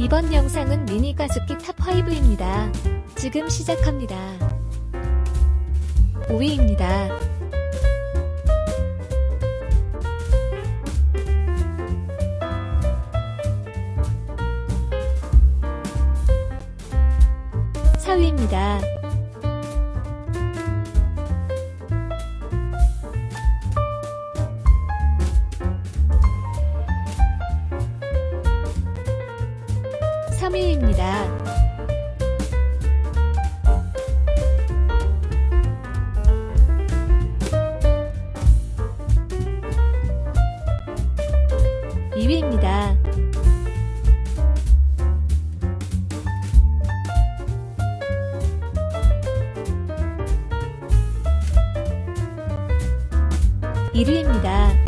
이번 영상은 미니 가습기 탑5입니다. 지금 시작합니다. 5위입니다. 사위입니다 3위입니다. 2위입니다. 1위입니다.